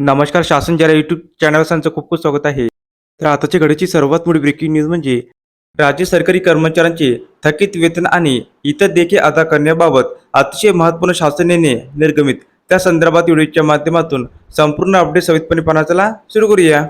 नमस्कार शासन जरा यूट्यूब चॅनल खूप खूप स्वागत आहे. तर आताच्या घडीची सर्वात मोठी ब्रेकिंग न्यूज म्हणजे राज्य सरकारी कर्मचाऱ्यांचे थकीत वेतन आणि इतर देखे अदा करण्याबाबत अतिशय महत्त्वपूर्ण शासनाने निर्गमित. त्या संदर्भात व्हिडिओच्या माध्यमातून संपूर्ण अपडेट सवितपणे पाहण्याला सुरू करूया.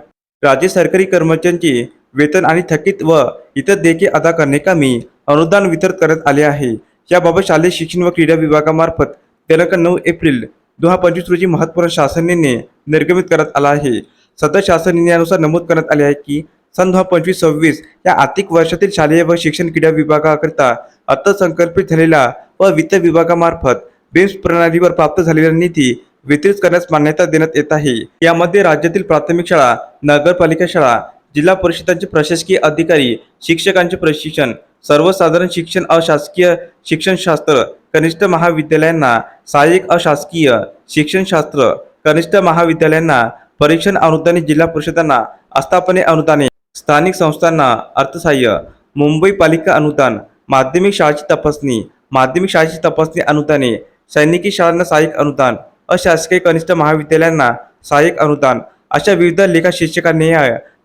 राज्य सरकारी कर्मचाऱ्यांचे वेतन आणि थकीत व इतर देखे अदा करण्याकामी अनुदान वितरित करण्यात आले आहे. याबाबत शालेय शिक्षण व क्रीडा विभागामार्फत दिनांक नऊ एप्रिल दोन हजार पंचवीस रोजी महत्त्वपूर्ण शासनाने निर्गमित करण्यात आला आहे. सदर शासन निर्णयानुसार नमूद करण्यात आले आहे की सन दोन हजार पंचवीस सव्वीस या आर्थिक वर्षातील शालेय व शिक्षण क्रीडा विभागाकरिता अर्थसंकल्पित झालेला व वित्त विभागामार्फत बेम्स प्रणालीवर प्राप्त झालेला निधी वितरित करण्यास मान्यता देण्यात येत आहे. यामध्ये राज्यातील प्राथमिक शाळा नगरपालिका शाळा जिल्हा परिषदांचे प्रशासकीय अधिकारी शिक्षकांचे प्रशिक्षण सर्वसाधारण शिक्षण अशासकीय शिक्षणशास्त्र कनिष्ठ महाविद्यालयांना सहाय्यक अशासकीय शिक्षणशास्त्र कनिष्ठ महाविद्यालयांना परीक्षण अनुदाने जिल्हा परिषदांना आस्थापने अनुदाने स्थानिक संस्थांना अर्थसहाय्य मुंबई पालिका अनुदान माध्यमिक शाळेची तपासणी माध्यमिक शाळेची तपासणी अनुदाने सैनिकी शाळांना सहाय्यक अनुदान अशासकीय कनिष्ठ महाविद्यालयांना सहाय्यक अनुदान अशा विविध लेखा शिक्षकांनी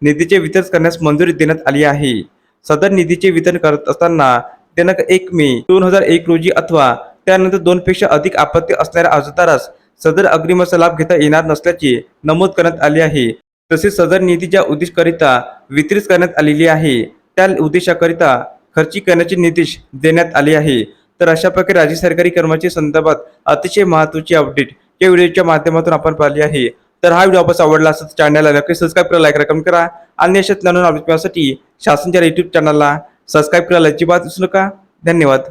निधीचे वितरण करण्यास मंजुरी देण्यात आली आहे. सदर निधीचे वितरण करत असताना दिनांक एक मे दोन हजार एक रोजी अथवा त्यानंतर दोनपेक्षा अधिक आपत्ती असणाऱ्या अर्जदारास सदर अग्रिमाचा लाभ घेता येणार नसल्याचे नमूद करण्यात आले आहे. तसेच सदर निधी ज्या उद्देशाकरिता वितरित करण्यात आलेली आहे. त्या उद्देशाकरिता खर्ची करण्याचे निर्देश देण्यात आले आहे. तर अशा प्रकारे राज्य सरकारी कर्मचारी संदर्भात अतिशय महत्त्वाची अपडेट या व्हिडिओच्या माध्यमातून आपण पाहिली आहे. तर हा व्हिडिओ आपण आवडला असेल तर चॅनलला नक्की सबस्क्राईब करा लाईक कमेंट करा. आणि अशाच नवीन अपडेट शासनच्या युट्यूब चॅनलला सबस्क्राईब करायला अजिबात विसरू नका. धन्यवाद.